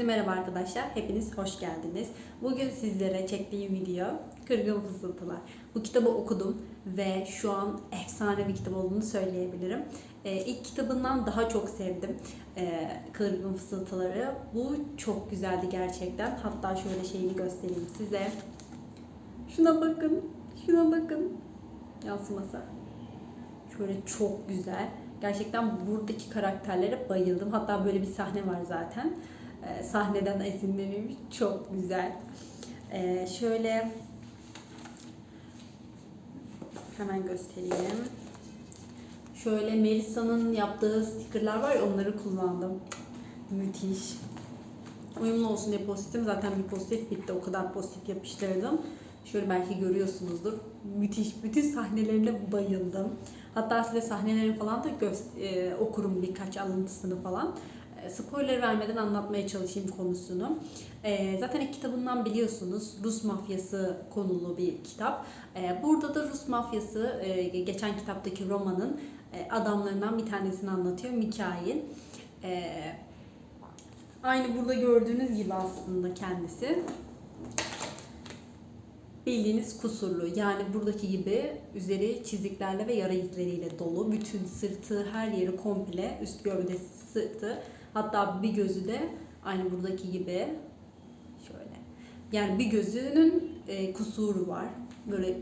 Herkese merhaba arkadaşlar. Hepiniz hoş geldiniz. Bugün sizlere çektiğim video Kırgın Fısıltılar. Bu kitabı okudum ve şu an efsane bir kitap olduğunu söyleyebilirim. Ee, ilk kitabından daha çok sevdim ee, Kırgın Fısıltıları. Bu çok güzeldi gerçekten. Hatta şöyle şeyini göstereyim size. Şuna bakın. Şuna bakın. Yansımasa. Şöyle çok güzel. Gerçekten buradaki karakterlere bayıldım. Hatta böyle bir sahne var zaten. Ee, sahneden esinlenilmiş. Çok güzel. Ee, şöyle hemen göstereyim. Şöyle Melisa'nın yaptığı stickerlar var ya onları kullandım. Müthiş. Uyumlu olsun diye pozitifim. Zaten bir pozitif bitti. O kadar pozitif yapıştırdım. Şöyle belki görüyorsunuzdur. Müthiş. Bütün sahnelerine bayıldım. Hatta size sahnelerini falan da gö- e, okurum birkaç alıntısını falan. E, spoiler vermeden anlatmaya çalışayım konusunu. E, zaten ilk kitabından biliyorsunuz Rus mafyası konulu bir kitap. E, burada da Rus mafyası e, geçen kitaptaki romanın e, adamlarından bir tanesini anlatıyor. Mikail. E, aynı burada gördüğünüz gibi aslında kendisi bildiğiniz kusurlu. Yani buradaki gibi üzeri çiziklerle ve yara izleriyle dolu. Bütün sırtı, her yeri komple, üst gövdesi, sırtı. Hatta bir gözü de aynı buradaki gibi şöyle. Yani bir gözünün e, kusuru var. Böyle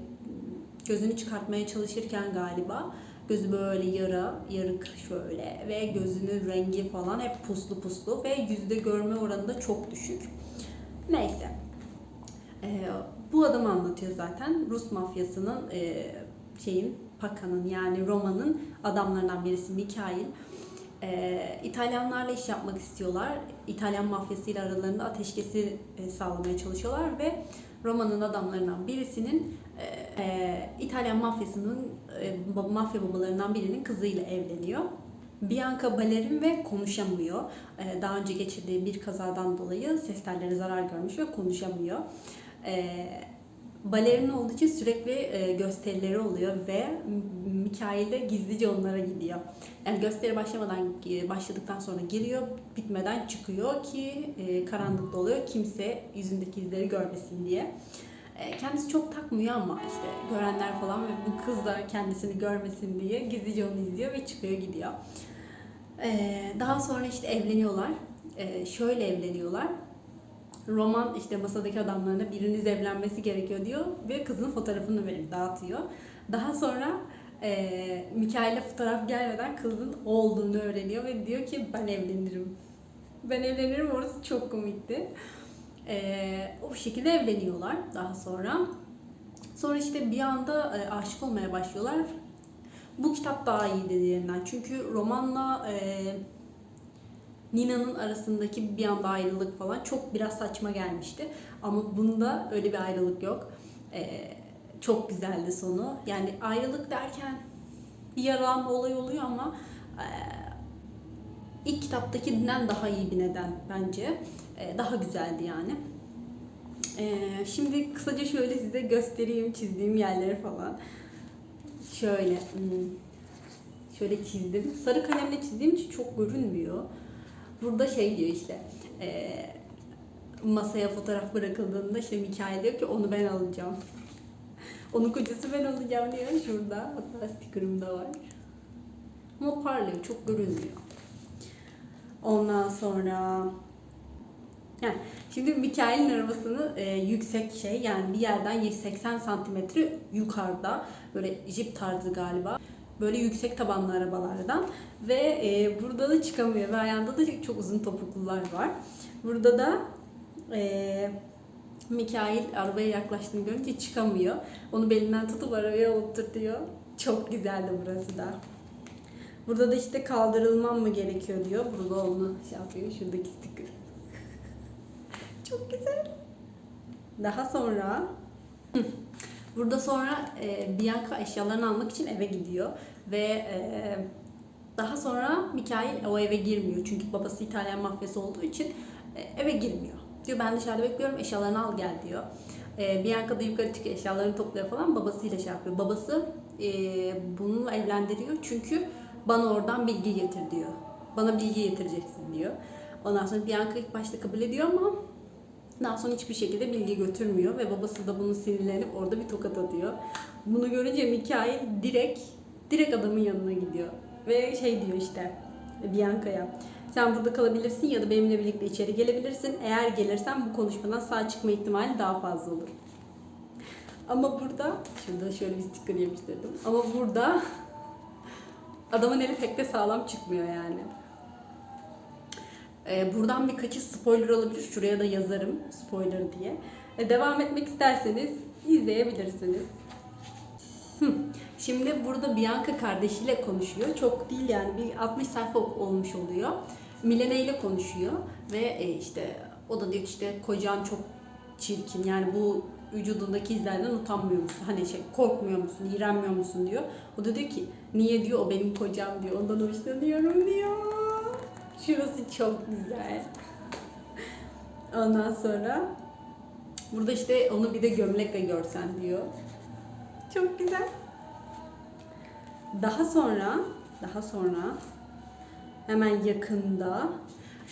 gözünü çıkartmaya çalışırken galiba gözü böyle yara, yarık şöyle ve gözünün rengi falan hep puslu puslu ve yüzde görme oranı da çok düşük. Neyse. Ee, bu adamı anlatıyor zaten. Rus mafyasının e, şeyin Paka'nın yani Roma'nın adamlarından birisi Mikail. Ee, İtalyanlarla iş yapmak istiyorlar. İtalyan mafyasıyla aralarında ateşkesi e, sağlamaya çalışıyorlar ve Roma'nın adamlarından birisinin e, e, İtalyan mafyasının e, mafya babalarından birinin kızıyla evleniyor. Bianca balerin ve konuşamıyor. Ee, Daha önce geçirdiği bir kazadan dolayı ses telleri zarar görmüş ve konuşamıyor. Ee, Balerin olduğu için sürekli e, gösterileri oluyor ve Mikail de gizlice onlara gidiyor. Yani gösteri başlamadan başladıktan sonra giriyor, bitmeden çıkıyor ki e, karanlıkta oluyor. Kimse yüzündeki izleri görmesin diye. E, Kendisi çok takmıyor ama işte görenler falan ve bu kız da kendisini görmesin diye gizlice onu izliyor ve çıkıyor gidiyor. Daha sonra işte evleniyorlar. Şöyle evleniyorlar. Roman işte masadaki adamlarına biriniz evlenmesi gerekiyor diyor ve kızın fotoğrafını verip dağıtıyor. Daha sonra e, Mikail'e fotoğraf gelmeden kızın olduğunu öğreniyor ve diyor ki ben evlenirim. Ben evlenirim orası çok komikti. Ee, o şekilde evleniyorlar daha sonra. Sonra işte bir anda e, aşık olmaya başlıyorlar. Bu kitap daha iyiydi diğerinden. Çünkü romanla e, Nina'nın arasındaki bir anda ayrılık falan çok biraz saçma gelmişti. Ama bunda öyle bir ayrılık yok. E, çok güzeldi sonu. Yani ayrılık derken bir yaralanma olay oluyor ama e, ilk kitaptakinden daha iyi bir neden bence. E, daha güzeldi yani. E, şimdi kısaca şöyle size göstereyim çizdiğim yerleri falan. Şöyle hmm, şöyle çizdim. Sarı kalemle çizdiğim için çok görünmüyor. Burada şey diyor işte e, masaya fotoğraf bırakıldığında işte Mikail diyor ki onu ben alacağım. Onun kocası ben olacağım diyor şurada. Hatta sticker'ım da var. Ama parlıyor. Çok görünmüyor. Ondan sonra yani şimdi Mikail'in arabasını e, yüksek şey yani bir yerden 80 santimetre yukarıda böyle jip tarzı galiba böyle yüksek tabanlı arabalardan ve e, burada da çıkamıyor ve ayağında da çok uzun topuklular var. Burada da e, Mikail arabaya yaklaştığını görünce çıkamıyor. Onu belinden tutup arabaya oturtuyor. Çok güzeldi burası da. Burada da işte kaldırılmam mı gerekiyor diyor. Burada onu şey yapıyor. Şuradaki sticker. Çok güzel. Daha sonra burada sonra e, Bianca eşyalarını almak için eve gidiyor ve e, daha sonra Mikail o eve girmiyor çünkü babası İtalyan mafyası olduğu için e, eve girmiyor. Diyor ben dışarıda bekliyorum eşyalarını al gel diyor. E, Bianca da yukarı çıkıyor eşyalarını topluyor falan babasıyla şey yapıyor. Babası e, bununla evlendiriyor çünkü bana oradan bilgi getir diyor. Bana bilgi getireceksin diyor. Ondan sonra Bianca ilk başta kabul ediyor ama daha sonra hiçbir şekilde bilgi götürmüyor ve babası da bunu sinirlenip orada bir tokat atıyor. Bunu görünce Mikail direkt direkt adamın yanına gidiyor ve şey diyor işte Bianca'ya sen burada kalabilirsin ya da benimle birlikte içeri gelebilirsin. Eğer gelirsen bu konuşmadan sağ çıkma ihtimali daha fazla olur. Ama burada, şurada şöyle bir sticker yapıştırdım. Ama burada adamın eli pek de sağlam çıkmıyor yani. Ee, buradan birkaçı spoiler olabilir. Şuraya da yazarım spoiler diye. Ee, devam etmek isterseniz izleyebilirsiniz. Şimdi burada Bianca kardeşiyle konuşuyor. Çok değil yani bir 60 sayfa olmuş oluyor. Milena ile konuşuyor ve e, işte o da diyor ki işte kocan çok çirkin yani bu vücudundaki izlerden utanmıyor musun? Hani şey korkmuyor musun? iğrenmiyor musun diyor. O da diyor ki niye diyor o benim kocam diyor. Ondan hoşlanıyorum diyor. Şurası çok güzel. Ondan sonra burada işte onu bir de gömlekle görsen diyor. Çok güzel. Daha sonra, daha sonra hemen yakında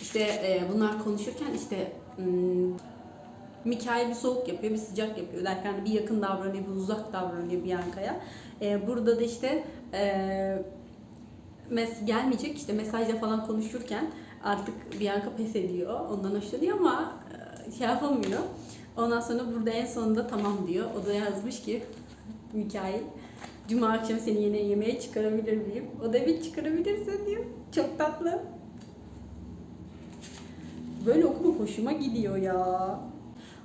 işte e, bunlar konuşurken işte hmm, bir soğuk yapıyor, bir sıcak yapıyor derken bir yakın davranıyor, bir uzak davranıyor Bianca'ya. E, burada da işte e, mes gelmeyecek işte mesajla falan konuşurken artık Bianca pes ediyor. Ondan hoşlanıyor ama e, şey yapamıyor. Ondan sonra burada en sonunda tamam diyor. O da yazmış ki Mikail Cuma akşamı seni yine yemeğe çıkarabilir miyim? O da bir çıkarabilirsin diyor. Çok tatlı. Böyle okuma hoşuma gidiyor ya.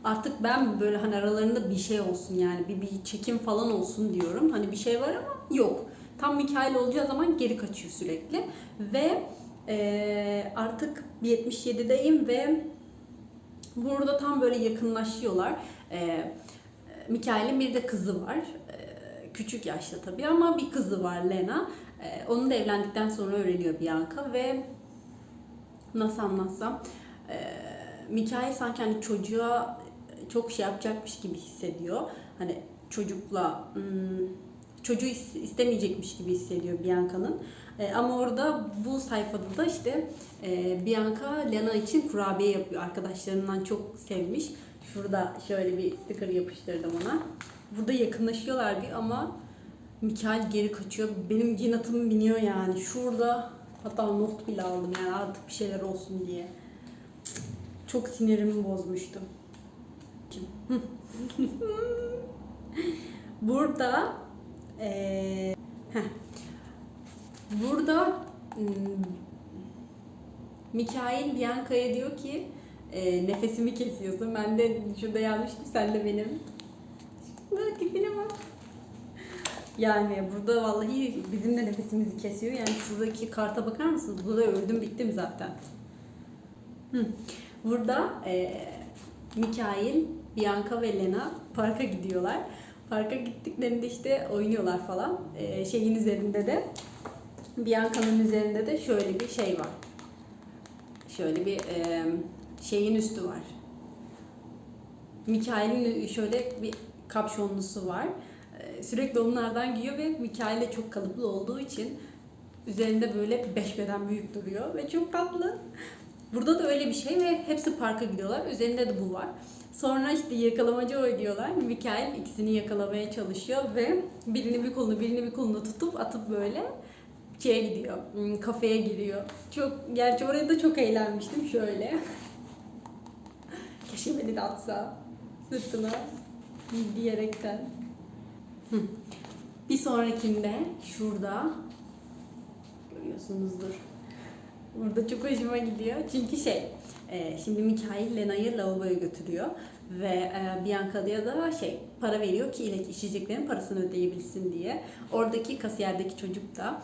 Artık ben böyle hani aralarında bir şey olsun yani bir, bir çekim falan olsun diyorum. Hani bir şey var ama yok. Tam Mikail olacağı zaman geri kaçıyor sürekli. Ve e, artık 77'deyim ve burada tam böyle yakınlaşıyorlar. E, Mikail'in bir de kızı var. E, küçük yaşta tabii ama bir kızı var Lena. E, onu da evlendikten sonra öğreniyor Bianca ve nasıl anlatsam e, Mikail sanki hani çocuğa çok şey yapacakmış gibi hissediyor. Hani çocukla hmm, çocuğu is- istemeyecekmiş gibi hissediyor Bianca'nın. E, ama orada bu sayfada da işte e, Bianca Lena için kurabiye yapıyor. Arkadaşlarından çok sevmiş. Şurada şöyle bir sticker yapıştırdım ona. Burada yakınlaşıyorlar bir ama Mikael geri kaçıyor. Benim ginatım biniyor yani. Şurada hatta not bile aldım yani artık bir şeyler olsun diye. Çok sinirimi bozmuştu. Burada heh. burada hmm, Mikail Bianca'ya diyor ki e, nefesimi kesiyorsun. Ben de şurada yazmıştım sen de benim. Şuna tipine bak. Yani burada vallahi bizim de nefesimizi kesiyor. Yani şuradaki karta bakar mısınız? Burada öldüm bittim zaten. Hı. Burada e, Mikail, Bianca ve Lena parka gidiyorlar. Parka gittiklerinde işte oynuyorlar falan. E, şeyin üzerinde de Bianca'nın üzerinde de şöyle bir şey var. Şöyle bir e, şeyin üstü var. Mikail'in şöyle bir kapşonlusu var. E, sürekli onlardan giyiyor ve Mikail'e çok kalıplı olduğu için üzerinde böyle beş beden büyük duruyor ve çok tatlı. Burada da öyle bir şey ve hepsi parka gidiyorlar. Üzerinde de bu var. Sonra işte yakalamaca oynuyorlar. Mikail ikisini yakalamaya çalışıyor ve birini bir kolunu birini bir kolunu tutup atıp böyle şeye gidiyor. hmm, Kafeye giriyor. Çok gerçi oraya da çok eğlenmiştim şöyle. Keşke beni de atsa sırtına diyerekten. Bir sonrakinde şurada görüyorsunuzdur. Burada çok hoşuma gidiyor. Çünkü şey, e, şimdi Mikail Lena'yı lavaboya götürüyor ve e, Bianca'ya da şey para veriyor ki ilaç içeceklerin parasını ödeyebilsin diye. Oradaki kasiyerdeki çocuk da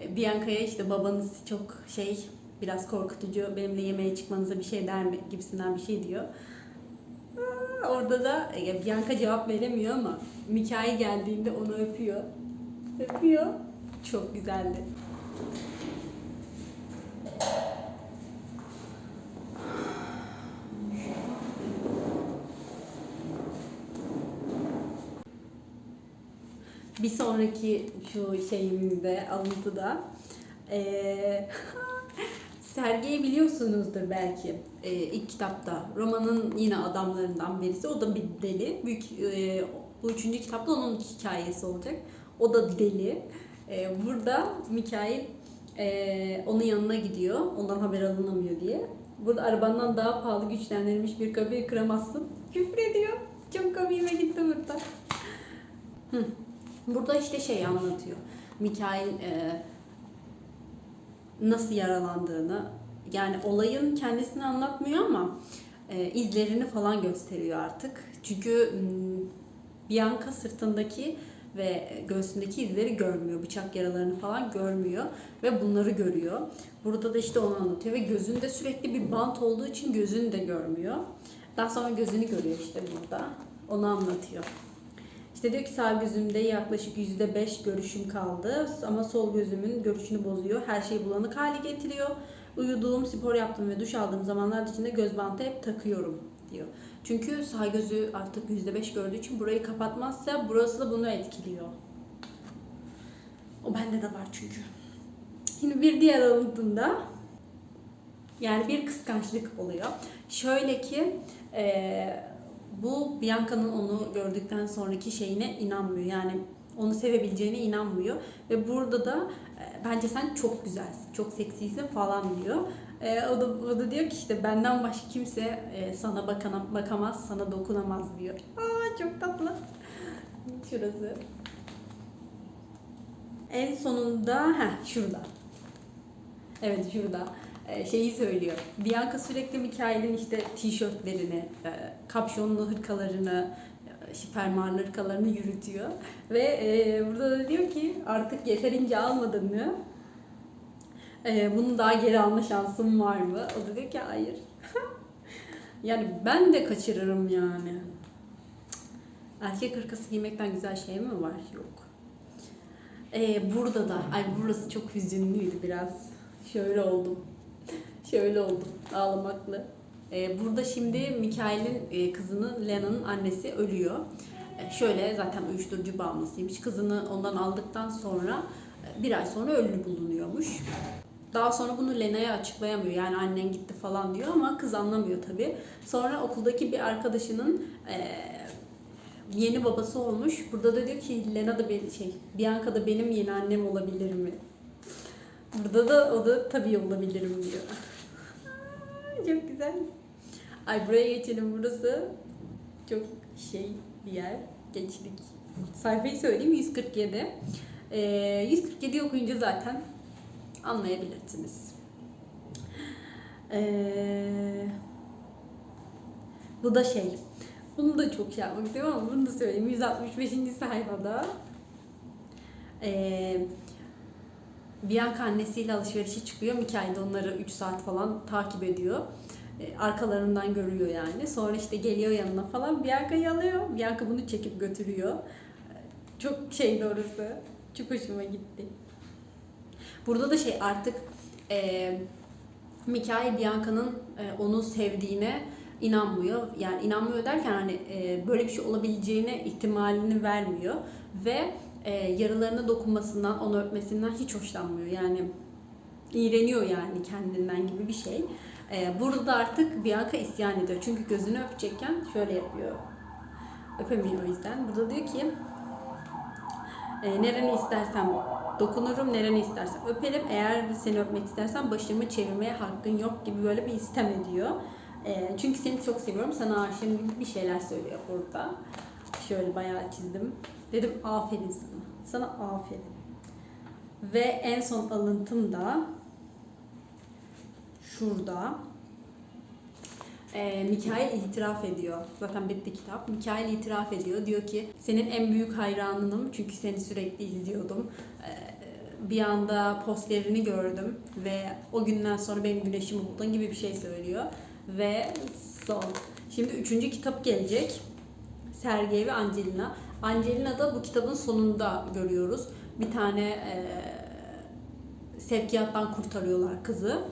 e, Bianca'ya işte babanız çok şey biraz korkutucu benimle yemeğe çıkmanıza bir şey der mi gibisinden bir şey diyor. Orada da e, Bianca cevap veremiyor ama Mikail geldiğinde onu öpüyor. Öpüyor. Çok güzeldi. Bir sonraki şu şeyimizde, alıntıda eee, Sergeyi biliyorsunuzdur belki e, ilk kitapta. Romanın yine adamlarından birisi. O da bir deli. Büyük e, bu üçüncü kitapta onun hikayesi olacak. O da deli. E, burada Mikail e, onun yanına gidiyor. Ondan haber alınamıyor diye. Burada arabandan daha pahalı güçlendirilmiş bir kapıyı kıramazsın. Küfür ediyor. Çok komiğime gitti burada. Burada işte şey anlatıyor. Mikail e, nasıl yaralandığını yani olayın kendisini anlatmıyor ama e, izlerini falan gösteriyor artık. Çünkü Bianca sırtındaki ve göğsündeki izleri görmüyor. Bıçak yaralarını falan görmüyor ve bunları görüyor. Burada da işte onu anlatıyor ve gözünde sürekli bir bant olduğu için gözünü de görmüyor. Daha sonra gözünü görüyor işte burada. Onu anlatıyor. İşte diyor ki sağ gözümde yaklaşık yüzde beş görüşüm kaldı ama sol gözümün görüşünü bozuyor. Her şeyi bulanık hale getiriyor. Uyuduğum, spor yaptığım ve duş aldığım zamanlar içinde göz bantı hep takıyorum diyor. Çünkü sağ gözü artık yüzde beş gördüğü için burayı kapatmazsa burası da bunu etkiliyor. O bende de var çünkü. Şimdi bir diğer alıntında yani bir kıskançlık oluyor. Şöyle ki eee bu Bianca'nın onu gördükten sonraki şeyine inanmıyor. Yani onu sevebileceğine inanmıyor. Ve burada da e, bence sen çok güzelsin, çok seksisin falan diyor. E, o, da, o da diyor ki işte benden başka kimse e, sana bakana, bakamaz, sana dokunamaz diyor. Aa çok tatlı. Şurası. En sonunda, heh şurada. Evet şurada e, şeyi söylüyor. Bianca sürekli Mikail'in işte tişörtlerini, e, kapşonlu hırkalarını, e, fermuarlı hırkalarını yürütüyor. Ve e, burada da diyor ki artık yeterince almadın mı? E, bunu daha geri alma şansım var mı? O da diyor ki hayır. yani ben de kaçırırım yani. Erkek hırkası giymekten güzel şey mi var? Yok. E, burada da, ay burası çok hüzünlüydü biraz. Şöyle oldum. Şöyle oldum ağlamaklı. Ee, burada şimdi Mikail'in e, kızının Lena'nın annesi ölüyor. Ee, şöyle zaten uyuşturucu bağımlısıymış. Kızını ondan aldıktan sonra e, bir ay sonra ölü bulunuyormuş. Daha sonra bunu Lena'ya açıklayamıyor. Yani annen gitti falan diyor ama kız anlamıyor tabii. Sonra okuldaki bir arkadaşının e, yeni babası olmuş. Burada da diyor ki Lena da bir şey, Bianca da benim yeni annem olabilir mi? Burada da o da tabii olabilirim diyor. çok güzel. Ay buraya geçelim burası. Çok şey bir yer. Geçtik. Sayfayı söyleyeyim 147. Ee, 147 okuyunca zaten anlayabilirsiniz. Ee, bu da şey. Bunu da çok şey yapmak istiyorum ama bunu da söyleyeyim. 165. sayfada. Ee, Bianca annesiyle alışverişe çıkıyor. Mikail onları 3 saat falan takip ediyor. E, arkalarından görüyor yani. Sonra işte geliyor yanına falan. Bianca'yı alıyor. Bianca bunu çekip götürüyor. Çok şey doğrusu. Çok hoşuma gitti. Burada da şey artık e, Mikail Bianca'nın e, onu sevdiğine inanmıyor. Yani inanmıyor derken hani e, böyle bir şey olabileceğine ihtimalini vermiyor ve e, yaralarına dokunmasından, onu öpmesinden hiç hoşlanmıyor. Yani iğreniyor yani kendinden gibi bir şey. E, burada da artık Bianca isyan ediyor. Çünkü gözünü öpecekken şöyle yapıyor. Öpemiyor o yüzden. Burada diyor ki e, nereni istersem dokunurum, nereni istersem öperim. Eğer seni öpmek istersen başımı çevirmeye hakkın yok gibi böyle bir istem ediyor. E, çünkü seni çok seviyorum, sana aşığım gibi bir şeyler söylüyor burada. Şöyle bayağı çizdim. Dedim aferin sana. Sana aferin. Ve en son alıntım da şurada. Ee, Mikail itiraf ediyor. Zaten bitti kitap. Mikail itiraf ediyor. Diyor ki senin en büyük hayranınım. Çünkü seni sürekli izliyordum. Ee, bir anda posterini gördüm. Ve o günden sonra benim güneşimi buldun gibi bir şey söylüyor. Ve son. Şimdi üçüncü kitap gelecek. Sergey ve Angelina. Angelina da bu kitabın sonunda görüyoruz. Bir tane e, sevkiyattan kurtarıyorlar kızı.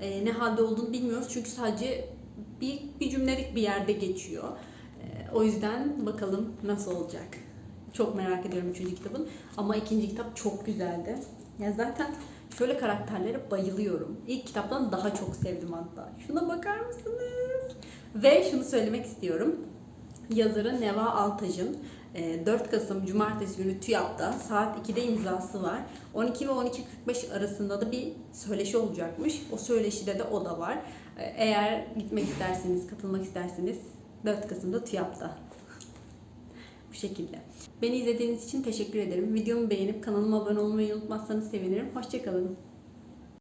E, ne halde olduğunu bilmiyoruz çünkü sadece bir, bir cümlelik bir yerde geçiyor. E, o yüzden bakalım nasıl olacak. Çok merak ediyorum üçüncü kitabın. Ama ikinci kitap çok güzeldi. Ya zaten Şöyle karakterlere bayılıyorum. İlk kitaptan daha çok sevdim hatta. Şuna bakar mısınız? Ve şunu söylemek istiyorum. Yazarı Neva Altaj'ın e, 4 Kasım Cumartesi günü TÜYAP'ta saat 2'de imzası var. 12 ve 12.45 arasında da bir söyleşi olacakmış. O söyleşide de o da var. E, Eğer gitmek isterseniz, katılmak isterseniz 4 Kasım'da TÜYAP'ta. Bu şekilde. Beni izlediğiniz için teşekkür ederim. Videomu beğenip kanalıma abone olmayı unutmazsanız sevinirim. Hoşçakalın.